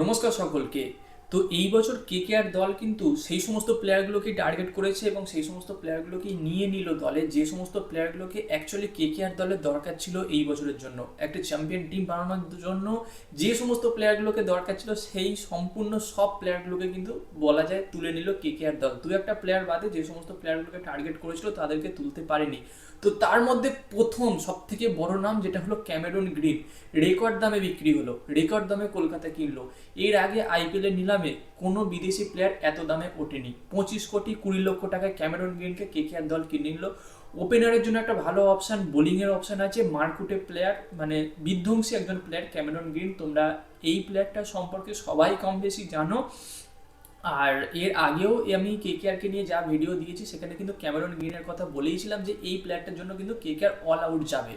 নমস্কার সকলকে। তো এই বছর কে কে আর দল কিন্তু সেই সমস্ত প্লেয়ারগুলোকে টার্গেট করেছে এবং সেই সমস্ত প্লেয়ারগুলোকে নিয়ে নিল দলে। যে সমস্ত প্লেয়ারগুলোকে অ্যাকচুয়ালি কে কে আর দলের দরকার ছিল এই বছরের জন্য। একটা চ্যাম্পিয়ন টিম বানানোর জন্য যে সমস্ত প্লেয়ারগুলোকে দরকার ছিল সেই সম্পূর্ণ সব প্লেয়ারগুলোকে কিন্তু বলা যায় তুলে নিল কে কে আর দল। দু একটা প্লেয়ার বাদে যে সমস্ত প্লেয়ারগুলোকে টার্গেট করেছিল তাদেরকে তুলতে পারেনি। তো তার মধ্যে প্রথম সব থেকে বড় নাম যেটা হলো ক্যামেরন গ্রিন। রেকর্ড দামে বিক্রি হলো, রেকর্ড দামে কলকাতা কিনলো। এর আগে আইপিএল এর নিলামে কোনো বিদেশি প্লেয়ার এত দামে ওঠেনি। পঁচিশ কোটি কুড়ি লক্ষ টাকায় ক্যামেরন গ্রিনকে কেকেআর দল কিনে নিল? ওপেনারের জন্য একটা ভালো অপশন বোলিংয়ের অপশন আছে। মারকুটে প্লেয়ার মানে বিধ্বংসী একজন প্লেয়ার ক্যামেরন গ্রিন। তোমরা এই প্লেয়ারটা সম্পর্কে সবাই কম বেশি জানো। আর এর আগেও আমি কে কে নিয়ে যা ভিডিও দিয়েছি, সেখানে কিন্তু ক্যামেরন গ্রিনের কথা বলেইছিলাম যে এই প্লেয়ারটার জন্য কিন্তু কে কে অল আউট যাবে।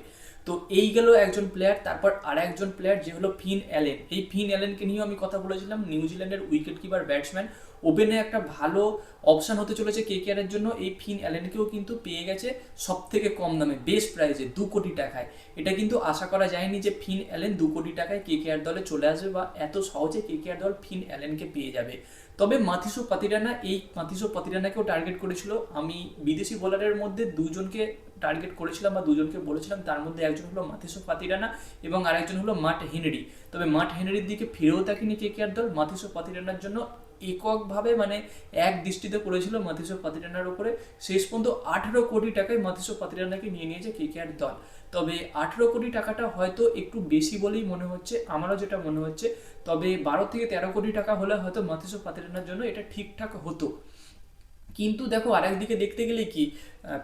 তো এই গেল একজন প্লেয়ার তারপর আর একজন প্লেয়ার যে হলো ফিন অ্যালেন এই ফিন অ্যালেনকে নিয়েও আমি কথা বলেছিলাম নিউজিল্যান্ডের উইকেট কিপার ব্যাটসম্যান ওপেনে একটা ভালো অপশান হতে চলেছে কে এর জন্য। এই ফিন অ্যালেনকেও কিন্তু পেয়ে গেছে সব থেকে কম দামে বেস্ট প্রাইসে দু কোটি টাকায়। এটা কিন্তু আশা করা যায়নি যে ফিন অ্যালেন দু কোটি টাকায় কেকেআর দলে চলে আসবে বা এত সহজে কেকেআর দল ফিন অ্যালেনকে পেয়ে যাবে। তবে মাথিসো পাতিরানা, এই মাথিসো পাতিরানাকেও টার্গেট করেছিল। আমি বিদেশি বোলারের মধ্যে দুজনকে টার্গেট করেছিলাম বা দুজনকে বলেছিলাম, তার মধ্যে একজন হলো মাথিসো পাতিরানা এবং আরেকজন হলো মাঠ হেনরি। তবে মাঠ হেনরির দিকে ফিরেও তাকিনি কেকেআর দল মাথিসো পাতিরানার জন্য। এককভাবে মানে এক দৃষ্টিতে পড়েছিল মাথিসো পাতিরানার উপরে। শেষ পর্যন্ত আঠেরো কোটি টাকায় মাথিসো পাতিরানাকে নিয়ে নিয়েছে কেকেআর দল। তবে আঠেরো কোটি টাকাটা হয়তো একটু বেশি বলেই মনে হচ্ছে, আমারও যেটা মনে হচ্ছে। তবে বারো থেকে তেরো কোটি টাকা হলে হয়তো মাথিসো পাতিরানার জন্য এটা ঠিকঠাক হতো। কিন্তু দেখো আরেকদিকে দেখতে গেলে কি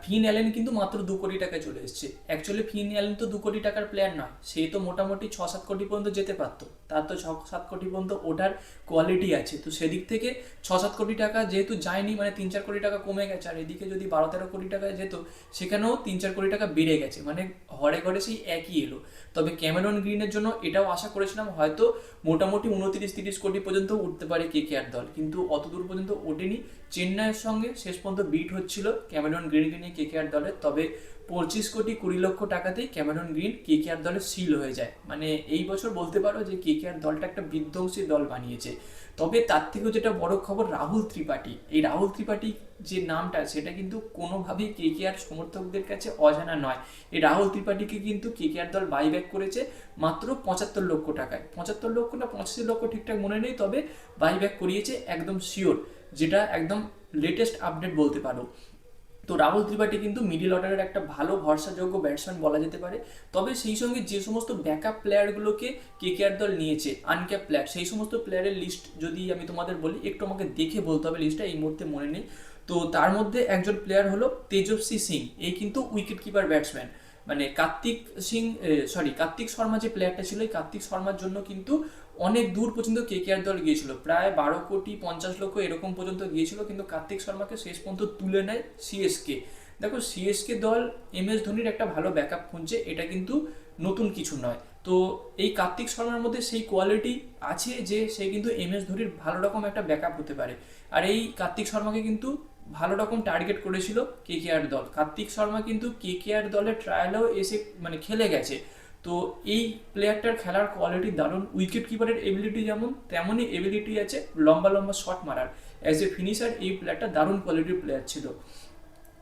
ফিন অ্যালেন কিন্তু মাত্র দু কোটি টাকায় চলে এসেছে। অ্যাকচুয়ালি ফিন অ্যালেন তো দু কোটি টাকার প্লেয়ার নয়। সে তো মোটামুটি ছ, সাত কোটি পর্যন্ত যেতে পারতো। তার তো ছ, সাত কোটি পর্যন্ত ওঠার কোয়ালিটি আছে। তো সেদিক থেকে ছ, সাত কোটি টাকা যেহেতু যায়নি মানে তিন, চার কোটি টাকা কমে গেছে। আর এদিকে যদি বারো, তেরো কোটি টাকায় যেত, সেখানেও তিন, চার কোটি টাকা বেড়ে গেছে। মানে ঘরে ঘরে সেই একই এলো। তবে ক্যামেরন গ্রিনের জন্য এটাও আশা করেছিলাম, হয়তো মোটামুটি উনত্রিশ, তিরিশ কোটি পর্যন্ত উঠতে পারে কে কে আর দল। কিন্তু অত দূর পর্যন্ত ওঠেনি। চেন্নাইয়ের সঙ্গে শেষ পর্যন্ত বিট হচ্ছিল ক্যামেরন গ্রিনকে নিয়ে কে কে আর দলের, তবে পঁচিশ কোটি কুড়ি লক্ষ টাকাতেই Cameron Green K K R seal হয়ে যায়। মানে এই বছর বলতে পারো যে কে কে দলটা একটা বিধ্বংসী দল বানিয়েছে। তবে তার থেকেও যেটা বড় খবর রাহুল ত্রিপাঠী। এই রাহুল ত্রিপাঠী যে নামটা, সেটা কিন্তু কোনোভাবেই কে কে আর সমর্থকদের কাছে অজানা নয়। এই রাহুল ত্রিপাঠীকে কিন্তু কে কে আর দল বাইব্যাক করেছে মাত্র পঁচাত্তর লক্ষ টাকায়। পঁচাত্তর লক্ষ না, পঁচাশি লক্ষ ঠিকঠাক মনে নেই, তবে বাইব্যাক করিয়েছে একদম শিওর যেটা একদম লেটেস্ট আপডেট বলতে পারো। তো রাহুল ত্রিপাঠী কিন্তু মিডিল অর্ডারের একটা ভালো ভরসাযোগ্য ব্যাটসম্যান বলা যেতে পারে। তবে সেই সঙ্গে যে সমস্ত ব্যাকআপ প্লেয়ারগুলোকে কে কেকেআর দল নিয়েছে আনক্যাপ প্লেয়ার সেই সমস্ত প্লেয়ারের লিস্ট যদি আমি তোমাদের বলি, একটু আমাকে দেখে বলতে হবে লিস্টটা এই মুহূর্তে মনে নেই। তো তার মধ্যে একজন প্লেয়ার হলো তেজস্বী সিং, এই কিন্তু উইকেট কিপার ব্যাটসম্যান মানে কার্তিক সিং সরি কার্তিক শর্মা যে প্লেয়ারটা ছিল কার্তিক শর্মার জন্য কিন্তু অনেক দূর পর্যন্ত কেকেআর দল গিয়েছিল। প্রায় বারো কোটি পঞ্চাশ লক্ষ এরকম পর্যন্ত গিয়েছিল, কিন্তু কার্তিক শর্মাকে শেষ পর্যন্ত তুলে নেয় সিএসকে দেখো সিএসকে দল এম এস ধোনির একটা ভালো ব্যাকআপ খুঁজছে, এটা কিন্তু নতুন কিছু নয়। তো এই কার্তিক শর্মার মধ্যে সেই কোয়ালিটি আছে যে সে কিন্তু এম এস ধোনির ভালো রকম একটা ব্যাকআপ হতে পারে। আর এই কার্তিক শর্মাকে কিন্তু ভালো রকম টার্গেট করেছিল কে কে আর দল। কার্তিক শর্মা কিন্তু কে কে আর দলের ট্রায়ালেও এসে মানে খেলে গেছে। তো এই প্লেয়ারটার খেলার কোয়ালিটি দারুণ। উইকেট কিপারের এবিলিটি যেমন, তেমনই এবিলিটি আছে লম্বা লম্বা শট মারার। অ্যাজ এ ফিনিশার এই প্লেয়ারটা দারুণ কোয়ালিটির প্লেয়ার ছিল।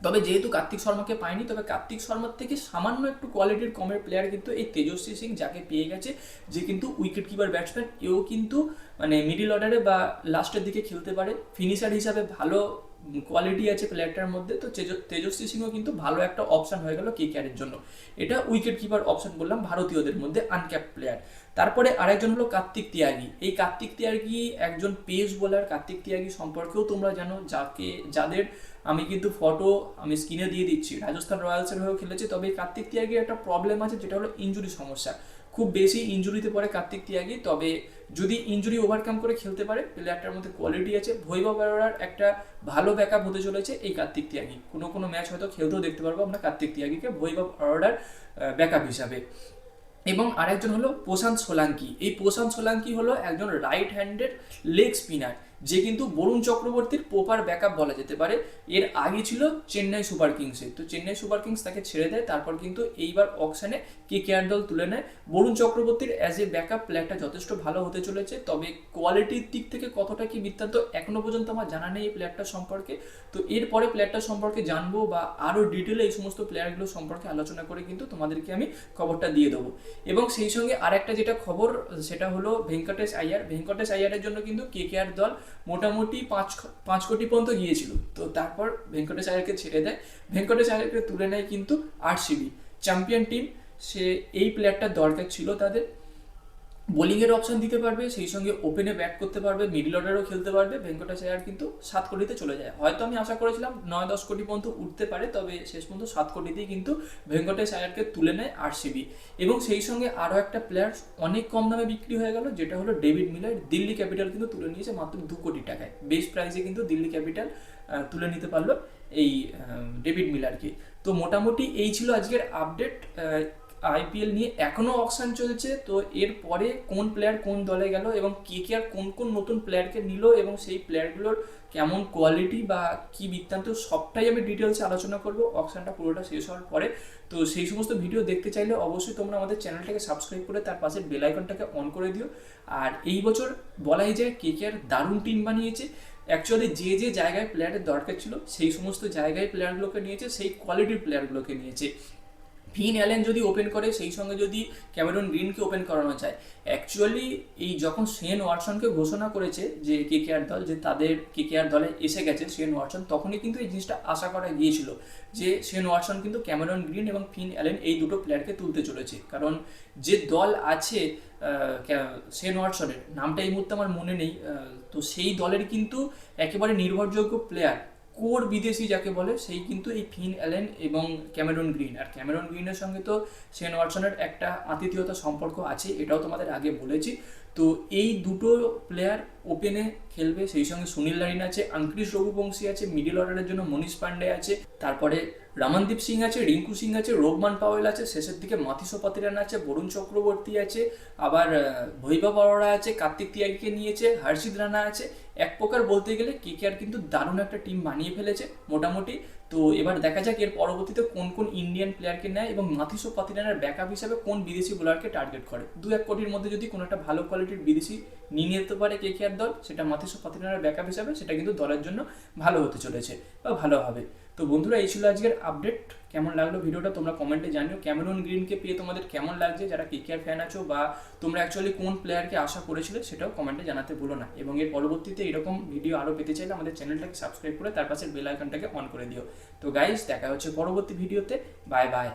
তবে যেহেতু কার্তিক শর্মাকে পায়নি তবে কার্তিক শর্মার থেকে সামান্য একটু কোয়ালিটির কমের প্লেয়ার কিন্তু এই তেজস্বী সিং যাকে পেয়ে গেছে, যে কিন্তু উইকেট কিপার ব্যাটসম্যান এও কিন্তু মানে মিডিল অর্ডারে বা লাস্টের দিকে খেলতে পারে। ফিনিশার হিসাবে ভালো কোয়ালিটি আছে প্লেয়ারটার মধ্যে, তো তেজস্বী সিংও কিন্তু ভালো একটা অপশন হয়ে গেল কে কেয়ারের জন্য। এটা উইকেট কিপার অপশন বললাম, ভারতীয়দের মধ্যে আনক্যাপ প্লেয়ার তারপরে আরেকজন হলো কার্তিক তিয়াগি। এই কার্তিক তিয়াগি একজন পেস বোলার কার্তিক তিয়াগি সম্পর্কেও তোমরা জানো, যাকে, যাদের আমি কিন্তু ফটো আমি স্ক্রিনে দিয়ে দিচ্ছি। রাজস্থান রয়্যালসের হয়েও খেলেছে, তবে কার্তিক তিয়াগির একটা প্রবলেম আছে, যেটা হলো ইঞ্জুরি সমস্যা। খুব বেশি ইঞ্জুরিতে পড়ে কার্তিক তিয়াগি। তবে যদি ইঞ্জুরি ওভারকাম করে খেলতে পারে প্লেয়ারটার মধ্যে কোয়ালিটি আছে। ভৈভব অরোরার একটা ভালো ব্যাকআপ হতে চলেছে এই কার্তিক তিয়াগি। কোনো কোনো ম্যাচ হয়তো খেলতেও দেখতে পারব আমরা কার্তিক তিয়াগিকে ভৈভব অরোরার ব্যাকআপ হিসাবে। এবং আরেকজন হলো প্রশান্ত সোলাঙ্কি। এই প্রশান্ত সোলাঙ্কি হলো একজন রাইট হ্যান্ডেড লেগ স্পিনার যে কিন্তু বরুণ চক্রবর্তীর প্রপার ব্যাকআপ বলা যেতে পারে। এর আগে ছিল চেন্নাই সুপার কিংসে। তো চেন্নাই সুপার কিংস তাকে ছেড়ে দেয়, তারপর কিন্তু এইবার অকশানে কে কেয়ার দল তুলে নেয়। বরুণ চক্রবর্তীর অ্যাজ এ ব্যাকআপ প্লেয়ারটা যথেষ্ট ভালো হতে চলেছে, তবে কোয়ালিটির দিক থেকে কতটা কি বৃত্তান্ত এখনও পর্যন্ত আমার জানা নেই এই প্লেয়ারটা সম্পর্কে। তো এরপরে প্লেয়ারটা সম্পর্কে জানব বা আরও ডিটেলে এই সমস্ত প্লেয়ারগুলো সম্পর্কে আলোচনা করে কিন্তু তোমাদেরকে আমি খবরটা দিয়ে দেবো। এবং সেই সঙ্গে আরেকটা যেটা খবর, সেটা হলো ভেঙ্কটেশ আইয়ার ভেঙ্কটেশ আইয়ারের জন্য কিন্তু কে কেয়ার দল মোটামুটি পাঁচ পাঁচ কোটি পর্যন্ত গিয়েছিল। তো তারপর ভেঙ্কটেশ আয়ারকে ছেড়ে দেয়। ভেঙ্কটেশ আয়ারকে তুলে নেয় কিন্তু আরসিবি চ্যাম্পিয়ন টিম সে এই প্লেয়ারটার দরকার ছিল তাদের। বোলিংয়ের অপশন দিতে পারবে, সেই সঙ্গে ওপেনে ব্যাট করতে পারবে মিডল অর্ডারও খেলতে পারবে। ভেঙ্কটেশ আয়ার কিন্তু সাত কোটিতে চলে যায়। হয়তো আমি আশা করেছিলাম নয় দশ কোটি পর্যন্ত উঠতে পারে, তবে শেষ পর্যন্ত সাত কোটিতেই কিন্তু ভেঙ্কটেশ আয়ারকে তুলে নেয় আরসিবি এবং সেই সঙ্গে আরও একটা প্লেয়ার অনেক কম দামে বিক্রি হয়ে গেল, যেটা হলো ডেভিড মিলার দিল্লি ক্যাপিটাল কিন্তু তুলে নিয়েছে মাত্র দু কোটি টাকায়। বেস্ট প্রাইসে কিন্তু দিল্লি ক্যাপিটাল তুলে নিতে পারল এই ডেভিড মিলারকে তো মোটামুটি এই ছিল আজকের আপডেট আইপিএল নিয়ে এখনও অকশন চলছে, তো এরপরে কোন প্লেয়ার কোন দলে গেল এবং কে কে আর কোন কোন নতুন প্লেয়ারকে নিল এবং সেই প্লেয়ারগুলোর কেমন কোয়ালিটি বা কি বৃত্তান্ত সবটাই আমি ডিটেলসে আলোচনা করব। অকশনটা পুরোটা শেষ হওয়ার পরে। তো সেই সমস্ত ভিডিও দেখতে চাইলে অবশ্যই তোমরা আমাদের চ্যানেলটাকে সাবস্ক্রাইব করে তার পাশে বেল আইকনটাকে অন করে দিও। আর এই বছর বলাই যায় কে কে আর দারুণ টিম বানিয়েছে। অ্যাকচুয়ালি যে যে জায়গায় প্লেয়ারের দরকার ছিল, সেই সমস্ত জায়গায় প্লেয়ারগুলোকে নিয়েছে, সেই কোয়ালিটির প্লেয়ারগুলোকে নিয়েছে। ফিন অ্যালেন যদি ওপেন করে, সেই সঙ্গে যদি ক্যামেরন গ্রিনকে ওপেন করানো যায়। অ্যাকচুয়ালি এই যখন সেন ওয়াটসনকে ঘোষণা করেছে যে কে কেআর দল, যে তাদের কে কেআর দলে এসে গেছে সেন ওয়াটসন, তখনই কিন্তু এই জিনিসটা আশা করা গিয়েছিল যে সেন ওয়াটসন কিন্তু ক্যামেরন গ্রিন এবং ফিন অ্যালেন এই দুটো প্লেয়ারকে তুলতে চলেছে। কারণ যে দল আছে সেন ওয়াটসনের, নামটা এই মুহূর্তে আমার মনে নেই তো সেই দলের কিন্তু একেবারে নির্ভরযোগ্য প্লেয়ার কোর বিদেশি যাকে বলে, সেই কিন্তু এই ফিন অ্যালেন এবং ক্যামেরন গ্রিন। আর ক্যামেরন গ্রিনের সঙ্গে তো সেন ওয়াটসনের একটা আতিথেয়তা সম্পর্ক আছে, এটাও তোমাদের আগে বলেছি। তো এই দুটো প্লেয়ার ওপেনে খেলবে, সেই সঙ্গে সুনীল লারিন আছে অঙ্কৃশ রঘুবংশী আছে মিডিল অর্ডারের জন্য মনীষ পান্ডে আছে, তারপরে রামানদীপ সিং আছে, রিঙ্কু সিং আছে, রোগমান পাওয়েল আছে, শেষের দিকে মাথিসো পাতিরান আছে, বরুণ চক্রবর্তী আছে, আবার ভৈভব অরোরা আছে, কার্তিক তিয়াগিকে নিয়েছে হর্ষিদ রানা আছে এক প্রকার বলতে গেলে কে কে আর কিন্তু দারুণ একটা টিম বানিয়ে ফেলেছে মোটামুটি। তো এবার দেখা যাক এর পরবর্তীতে কোন কোন ইন্ডিয়ান প্লেয়ারকে নেয় এবং মাথিসো ব্যাক ব্যাকআপ হিসাবে কোন বিদেশি বোলারকে টার্গেট করে। দু এক কোটির মধ্যে যদি কোনো একটা ভালো কোয়ালিটির বিদেশি নিয়ে নিতে পারে কে কে আর দল, সেটা মাথিসো ব্যাক আপ হিসাবে, সেটা কিন্তু দলের জন্য ভালো হতে চলেছে বা ভালো হবে। তো বন্ধুরা, এই ছিল আজকের আপডেট কেমন লাগল ভিডিওটা তোমরা কমেন্টে জানিও। ক্যামেরন গ্রিনকে পেয়ে তোমাদের কেমন লাগছে? যারা কেকেআর ফ্যান আছো বা তোমরা অ্যাকচুয়ালি কোন প্লেয়ারকে আশা করেছিলে, সেটাও কমেন্টে জানাতে ভুলো না। এবং এর পরবর্তীতে এরকম ভিডিও আরও পেতে চাইলে আমাদের চ্যানেলটাকে সাবস্ক্রাইব করে তার পাশে বেল আইকনটাকে অন করে দিও। তো গাইজ দেখা হচ্ছে পরবর্তী ভিডিওতে বাই বাই